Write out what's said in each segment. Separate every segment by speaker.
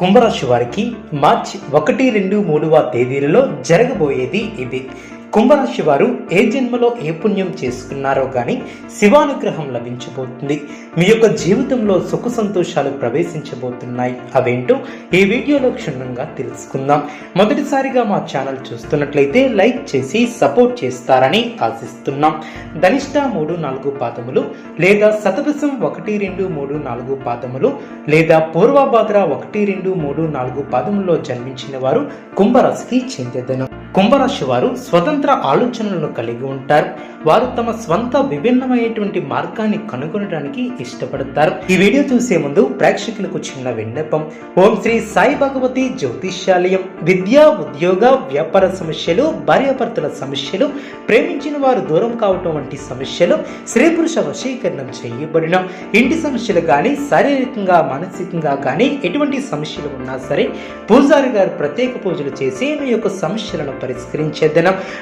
Speaker 1: కుంభరాశి వారికి మార్చి ఒకటి రెండు మూడవ తేదీలలో జరగబోయేది ఇది. కుంభరాశి వారు ఏ జన్మలో ఏ పుణ్యం చేసుకున్నారో కానీ శివానుగ్రహం లభించబోతుంది. మీ యొక్క జీవితంలో సుఖ సంతోషాలు ప్రవేశించబోతున్నాయి. అవేంటో ఈ వీడియోలో క్షుణ్ణంగా తెలుసుకుందాం. మొదటిసారిగా మా ఛానల్ చూస్తున్నట్లయితే లైక్ చేసి సపోర్ట్ చేస్తారని ఆశిస్తున్నాం. ధనిష్ట మూడు నాలుగు పాదములు లేదా శతభిషం ఒకటి రెండు మూడు నాలుగు పాదములు లేదా పూర్వభాద్ర ఒకటి రెండు మూడు నాలుగు పాదముల్లో జన్మించిన వారు కుంభరాశికి చెందెదను. కుంభరాశి వారు స్వతంత్ర ఆలోచనలను కలిగి ఉంటారు. వారు తమ స్వంత విభిన్నమైనటువంటి మార్గాన్ని కనుగొనడానికి ఇష్టపడతారు. ఈ వీడియో చూసే ముందు ప్రేక్షకులకు చిన్న విన్నపం. ఓం శ్రీ సాయి భగవతి జ్యోతిష్యాలయం. విద్య ఉద్యోగ వ్యాపార సమస్యలు భార్యాభర్తల సమస్యలు ప్రేమించిన వారు దూరం కావటం వంటి సమస్యలు స్త్రీ పురుష వశీకరణం చేయబడిన ఇంటి సమస్యలు కానీ శారీరకంగా మానసికంగా కానీ ఎటువంటి సమస్యలు ఉన్నా సరే పూజారి గారు ప్రత్యేక పూజలు చేసి మీ యొక్క సమస్యలను పరిష్కరించేద్దన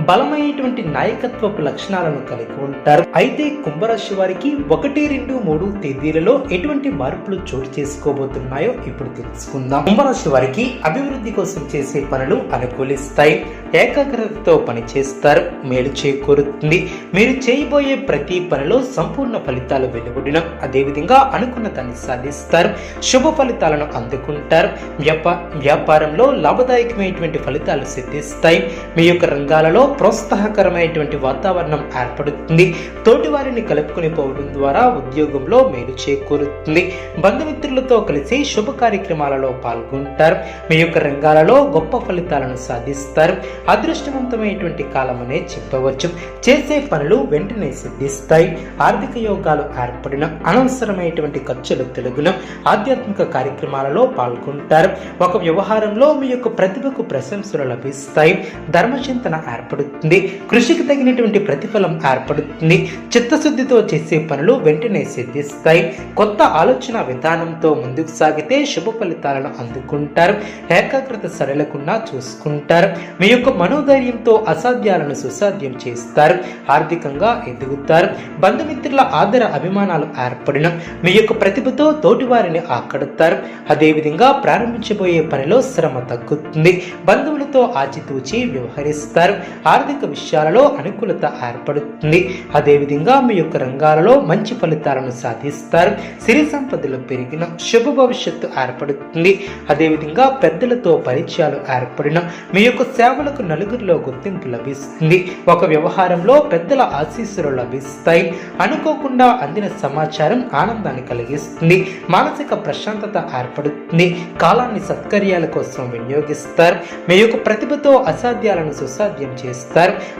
Speaker 1: బలమైనటువంటి నాయకత్వపు లక్షణాలను కలిగి ఉంటారు. అయితే కుంభరాశి వారికి ఒకటి రెండు మూడు తేదీలలో ఎటువంటి మార్పులు చోటు చేసుకోబోతున్నాయో ఇప్పుడు తెలుసుకుందాం. కుంభరాశి వారికి అభివృద్ధి కోసం చేసే పనులు అనుకూలిస్తాయి. ఏకాగ్రతతో పనిచేస్తారు మేలు చేకూరుతుంది. మీరు చేయబోయే ప్రతి పనిలో సంపూర్ణ ఫలితాలు వెలువడిన అదేవిధంగా అనుకున్న దాన్ని సాధిస్తారు. శుభ ఫలితాలను అందుకుంటారు. వ్యాపా వ్యాపారంలో లాభదాయకమైనటువంటి ఫలితాలు సిద్ధిస్తాయి. మీ యొక్క రంగాలలో ప్రోత్సాహకరమైనటువంటి వాతావరణం ఏర్పడుతుంది. తోటి వారిని కలుపుకొని పోవడం ద్వారా ఉద్యోగంలో మేలు చేకూరుతుంది. బంధుమిత్రులతో కలిసి శుభ కార్యక్రమాలలో పాల్గొంటారు. మీ యొక్క రంగాలలో గొప్ప ఫలితాలను సాధిస్తారు. అదృష్టవంతమైనటువంటి కాలం అనే చెప్పవచ్చు. చేసే పనులు వెంటనే సిద్ధిస్తాయి. ఆర్థిక యోగాలు ఏర్పడిన అనవసరమైనటువంటి ఖర్చులు తెలుగున ఆధ్యాత్మిక కార్యక్రమాలలో పాల్గొంటారు. ఒక వ్యవహారంలో మీ యొక్క ప్రతిభకు ప్రశంసలు లభిస్తాయి. ధర్మచింతన ఏర్పడుతుంది. కృషికి తగినటువంటి ప్రతిఫలం ఏర్పడుతుంది. చిత్తశుద్ధితో చేసే పనులు వెంటనే సిద్ధిస్తాయి. కొత్త ఆలోచన విధానంతో ముందుకు సాగితే శుభ ఫలితాలను అందుకుంటారు. ఏకాగ్రత సరళకుండా చూసుకుంటారు. మీ యొక్క మనోధైర్యంతో అసాధ్యాలను సుసాధ్యం చేస్తారు. ఆర్థికంగా ఎదుగుతారు. బంధుమిత్రుల ఆదర అభిమానాలు ఏర్పడిన మీ యొక్క ప్రతిభతో తోటి వారిని ఆకడతారు. అదేవిధంగా ప్రారంభించబోయే పనిలో శ్రమ తగ్గుతుంది. బంధువులతో ఆచితూచి వ్యవహరిస్తారు. ఆర్థిక విషయాలలో అనుకూలత ఏర్పడుతుంది. అదేవిధంగా మీ యొక్క రంగాలలో మంచి ఫలితాలను సాధిస్తారు. సిరి సంపదలు పెరిగిన శుభ భవిష్యత్తు ఏర్పడుతుంది. అదేవిధంగా పెద్దలతో పరిచయాలు ఏర్పడిన మీ యొక్క సేవలకు నలుగురిలో గుర్తింపు లభిస్తుంది. ఒక వ్యవహారంలో పెద్దల ఆశీస్సులు లభిస్తాయి. అనుకోకుండా అందిన సమాచారం ఆనందాన్ని కలిగిస్తుంది. మానసిక ప్రశాంతత ఏర్పడుతుంది. కాలాన్ని సత్కర్యాల కోసం వినియోగిస్తారు. మీ యొక్క ప్రతిభతో అసాధ్యాలను సుసాధ్యం చేస్తారు.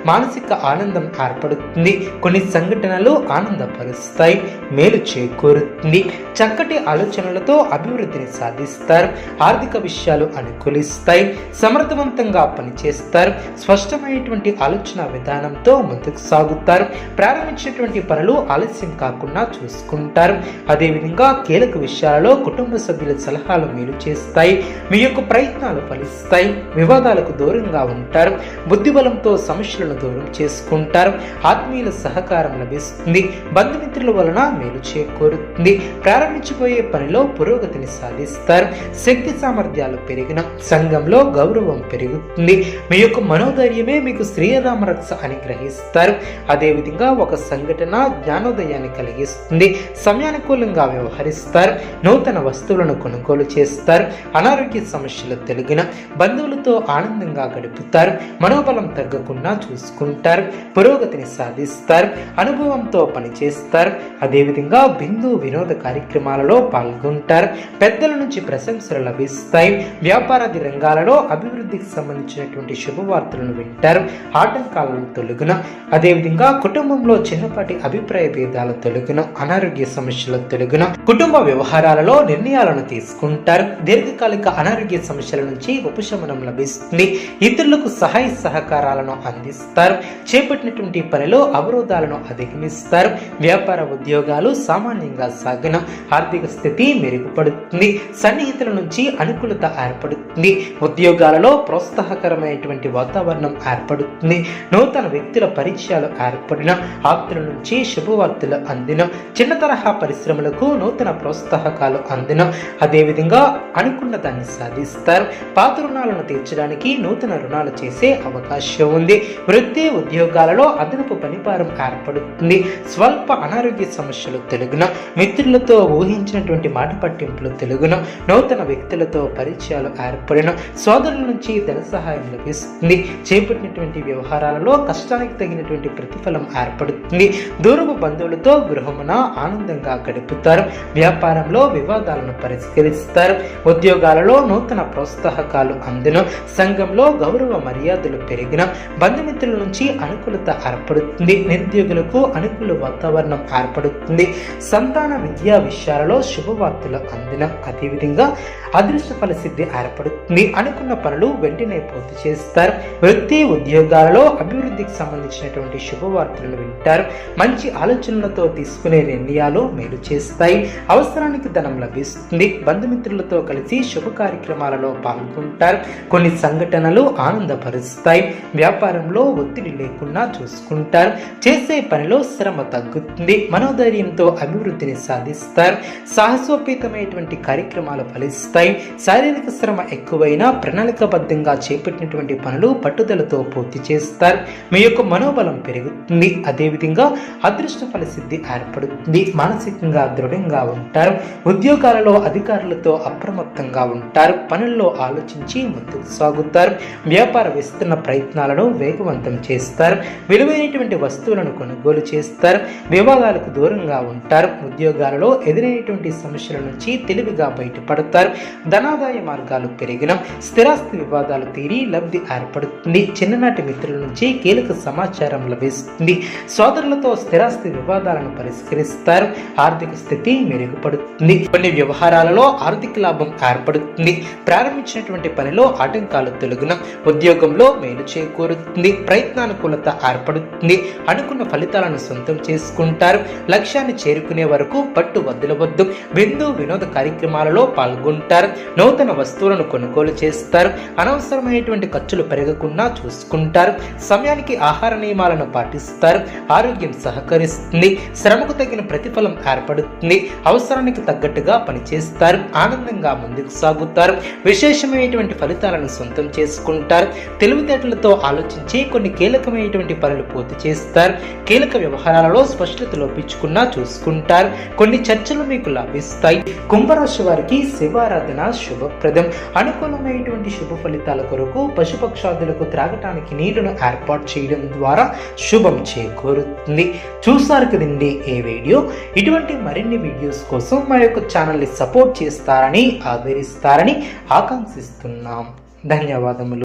Speaker 1: మానసిక ఆనందం ఏర్పడుతుంది. కొన్ని సంఘటనలు ఆనందపరుస్తాయి. మేలు చేకూరుతుంది. చక్కటి ఆలోచనలతో అభివృద్ధిని సాధిస్తారు. ఆర్థిక విషయాలు అనుకూలిస్తాయి. సమర్థవంతంగా పనిచేస్తారు. స్పష్టమైనటువంటి ఆలోచన విధానంతో ముందుకు సాగుతారు. ప్రారంభించినటువంటి పనులు ఆలస్యం కాకుండా చూసుకుంటారు. అదేవిధంగా కీలక విషయాలలో కుటుంబ సభ్యుల సలహాలు మేలు చేస్తాయి. మీ యొక్క ప్రయత్నాలు ఫలిస్తాయి. వివాదాలకు దూరంగా ఉంటారు. బుద్ధిబలం బుద్ధిబలంతో సమస్యలను దూరం చేసుకుంటారు. ఆత్మీయుల సహకారం లభిస్తుంది. బంధుమిత్రుల వలన మేలు చేకూరుతుంది. ప్రారంభించబోయే పనిలో పురోగతిని సాధిస్తారు. శక్తి సామర్థ్యాలు పెరిగిన సంఘంలో గౌరవం పెరుగుతుంది. మీ యొక్క మనోధైర్యమే మీకు శ్రీరామ రక్ష అని గ్రహిస్తారు. అదేవిధంగా ఒక సంఘటన జ్ఞానోదయాన్ని కలిగిస్తుంది. సమయానుకూలంగా వ్యవహరిస్తారు. నూతన వస్తువులను కొనుగోలు చేస్తారు. అనారోగ్య సమస్యలు తెలిగిన బంధువులతో ఆనందంగా గడుపుతారు. మనోబలం తగ్గకుండా చూసుకుంటారు పురోగతిని సాధిస్తారు అనుభవంతో పనిచేస్తారు అదేవిధంగా బిందు వినోద కార్యక్రమాలలో పాల్గొంటారు పెద్దల నుంచి ప్రశంసలు లభిస్తాయి వ్యాపారాది రంగాలలో అభివృద్ధికి సంబంధించినటువంటి శుభవార్తలను వింటారు ఆటంకాలను తొలగున అదేవిధంగా కుటుంబంలో చిన్నపాటి అభిప్రాయ భేదాల తొలగున అనారోగ్య సమస్యల తొలగున కుటుంబ వ్యవహారాలలో నిర్ణయాలను తీసుకుంటారు దీర్ఘకాలిక అనారోగ్య సమస్యల నుంచి ఉపశమనం లభిస్తుంది ఇతరులకు సహాయ సహకారాలు సలహాలను అందిస్తారు. చేపట్టినటువంటి పనిలో అవరోధాలను అధిగమిస్తారు. వ్యాపార ఉద్యోగాలు సామాన్యంగా సాగిన ఆర్థిక స్థితి మెరుగుపడుతుంది. సన్నిహితుల నుంచి అనుకూలత ఏర్పడుతుంది. ఉద్యోగాలలో ప్రోత్సాహకరమైనటువంటి వాతావరణం ఏర్పడుతుంది. నూతన వ్యక్తుల పరిచయాలు ఏర్పడిన ఆప్తుల నుంచి శుభవార్తలు అందిన చిన్న తరహా పరిశ్రమలకు నూతన ప్రోత్సాహకాలు అందిన అదేవిధంగా అనుకున్న దాన్ని సాధిస్తారు. పాత రుణాలను తీర్చడానికి నూతన రుణాలు చేసే అవకాశం ఉంది. వృత్తి ఉద్యోగాలలో అదనపు పనిభారం ఏర్పడుతుంది స్వల్ప అనారోగ్య సమస్యలు తెలుగున. మిత్రులతో ఊహించినటువంటి మాట పట్టింపులు తెలుగున. నూతన వ్యక్తులతో పరిచయాలు ఏర్పడిన. సోదరుల నుంచి ధన సహాయం లభిస్తుంది. చేపట్టినటువంటి వ్యవహారాలలో కష్టానికి తగినటువంటి ప్రతిఫలం ఏర్పడుతుంది. దూరపు బంధువులతో గృహమున ఆనందంగా గడుపుతారు. వ్యాపారంలో వివాదాలను పరిష్కరిస్తారు. ఉద్యోగాలలో నూతన ప్రోత్సాహకాలు అందిన. సంఘంలో గౌరవ మర్యాదలు పెరిగిన. బంధుమిత్రుల నుంచి అనుకూలత ఏర్పడుతుంది. నిరుద్యోగులకు అనుకూల వాతావరణం ఏర్పడుతుంది. సంతాన విద్యా విషయాలలో శుభవార్తలు అందిన అదేవిధంగా అదృష్ట ఫలసిద్ధి ఏర్పడుతుంది. అనుకున్న పనులు వెంటనే పూర్తి చేస్తారు. వృత్తి ఉద్యోగాలలో అభివృద్ధికి సంబంధించినటువంటి శుభవార్తలను వింటారు. మంచి ఆలోచనలతో తీసుకునే నిర్ణయాలు మేలు చేస్తాయి. అవసరానికి ధనం లభిస్తుంది. బంధుమిత్రులతో కలిసి శుభ కార్యక్రమాలలో పాల్గొంటారు. కొన్ని సంఘటనలు ఆనందపరుస్తాయి. వ్యాపారంలో ఒత్తిడి లేకుండా చూసుకుంటారు. చేసే పనిలో శ్రమ తగ్గుతుంది. మనోధైర్యంతో అభివృద్ధిని సాధిస్తారు. సాహసోపేతమైనటువంటి కార్యక్రమాలు ఫలిస్తాయి. శారీరక శ్రమ ఎక్కువైనా ప్రణాళికబద్ధంగా చేపట్టినటువంటి పనులు పట్టుదలతో పూర్తి చేస్తారు. మీ యొక్క మనోబలం పెరుగుతుంది. అదేవిధంగా అదృష్ట ఫలసిద్ధి ఏర్పడుతుంది. మానసికంగా దృఢంగా ఉంటారు. ఉద్యోగాలలో అధికారులతో అప్రమత్తంగా ఉంటారు. పనుల్లో ఆలోచించి ముందుకు సాగుతారు. వ్యాపార విస్తరణ ప్రయత్నాలను వేగవంతం చేస్తారు. విలువైనటువంటి వస్తువులను కొనుగోలు చేస్తారు. వివాదాలకు దూరంగా ఉంటారు. ఉద్యోగాలలో ఎదురైనటువంటి సమస్యల నుంచి తెలివిగా బయటపడతారు. ధనాదాయ మార్గాలు పెరిగిన. స్థిరాస్తి వివాదాలు తీరి లబ్ధి ఏర్పడుతుంది. చిన్ననాటి మిత్రుల నుంచి కీలక సమాచారం లభిస్తుంది. సోదరులతో స్థిరాస్తి వివాదాలను పరిష్కరిస్తారు. ఆర్థిక స్థితి మెరుగుపడుతుంది. కొన్ని వ్యవహారాలలో ఆర్థిక లాభం ఏర్పడుతుంది. ప్రారంభించినటువంటి పనిలో ఆటంకాలు తొలగిన. ఉద్యోగంలో మేలు చేకూరుతుంది ప్రయత్నానుకూలత ఏర్పడుతుంది. అనుకున్న ఫలితాలను సొంతం చేసుకుంటారు. లక్ష్యాన్ని చేరుకునే వరకు పట్టు వద్దులవద్దు బిందు వినోద కార్యక్రమాలలో పాల్గొంటారు. నూతన వస్తువులను కొనుగోలు చేస్తారు. అనవసరమైనటువంటి ఖర్చులు పెరగకుండా చూసుకుంటారు. సమయానికి ఆహార నియమాలను పాటిస్తారు. ఆరోగ్యం సహకరిస్తుంది. శ్రమకు తగిన ప్రతిఫలం ఏర్పడుతుంది. అవసరానికి తగ్గట్టుగా పనిచేస్తారు. ఆనందంగా ముందుకు సాగుతారు. విశేషమైనటువంటి ఫలితాలను సొంతం చేసుకుంటారు. తెలివితేటలతో ఆలోచించి కొన్ని కీలకమైనటువంటి పనులు పూర్తి చేస్తారు. కీలక వ్యవహారాలలో స్పష్టత లోపించుకున్నా చూసుకుంటారు. కొన్ని చర్చలు మీకు లభిస్తాయి. కుంభరాశి వారికి శివారాధన శుభప్రదం. అనుకూలమైనటువంటి శుభ ఫలితాల కొరకు పశుపక్షాదులకు త్రాగటానికి నీళ్ళను ఏర్పాటు చేయడం ద్వారా శుభం చేకూరుతుంది. చూసారు కదండి ఏ వీడియో? ఇటువంటి మరిన్ని వీడియోస్ కోసం మా యొక్క ఛానల్ని సపోర్ట్ చేస్తారని ఆదరిస్తారని ఆకాంక్షిస్తున్నాం. ధన్యవాదములు.